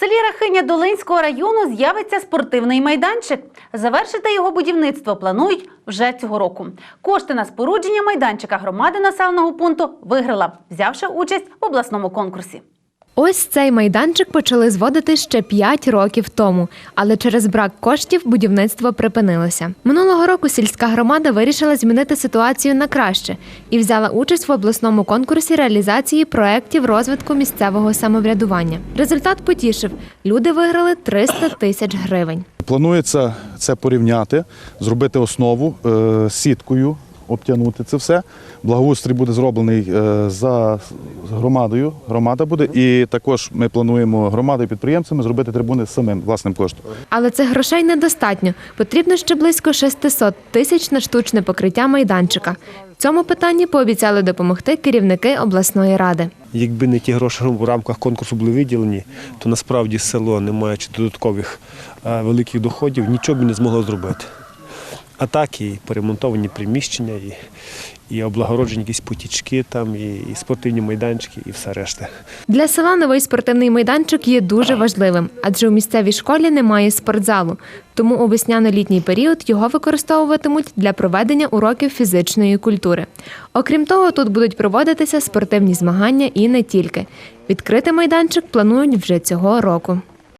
селі Рахиня Долинського району з'явиться спортивний майданчик. Завершити його будівництво планують вже цього року. Кошти на спорудження майданчика громади населеного пункту виграла, взявши участь в обласному конкурсі. Ось цей майданчик почали зводити ще 5 років тому, але через брак коштів будівництво припинилося. Минулого року сільська громада вирішила змінити ситуацію на краще і взяла участь в обласному конкурсі реалізації проєктів розвитку місцевого самоврядування. Результат потішив: люди виграли 300 тисяч гривень. Планується це порівняти, зробити основу е, сіткою, обтягнути це все. Благоустрій буде зроблений е, за громадою. Громада буде, і також ми плануємо громадою підприємцями зробити трибуни самим власним коштом. Але цих грошей недостатньо. Потрібно ще близько 600 тисяч на штучне покриття майданчика. В цьому питанні пообіцяли допомогти керівники обласної ради. Якби не ті гроші в рамках конкурсу були виділені, то насправді село, не маючи додаткових е, великих доходів, нічого б не змогло зробити. А так і поремонтовані приміщення, і, і облагороджені якісь потічки, там, і, і спортивні майданчики, і все решта. Для села новий спортивний майданчик є дуже важливим, адже у місцевій школі немає спортзалу. Тому у весняно-літній період його використовуватимуть для проведення уроків фізичної культури. Окрім того, тут будуть проводитися спортивні змагання і не тільки. Відкрити майданчик планують вже цього року.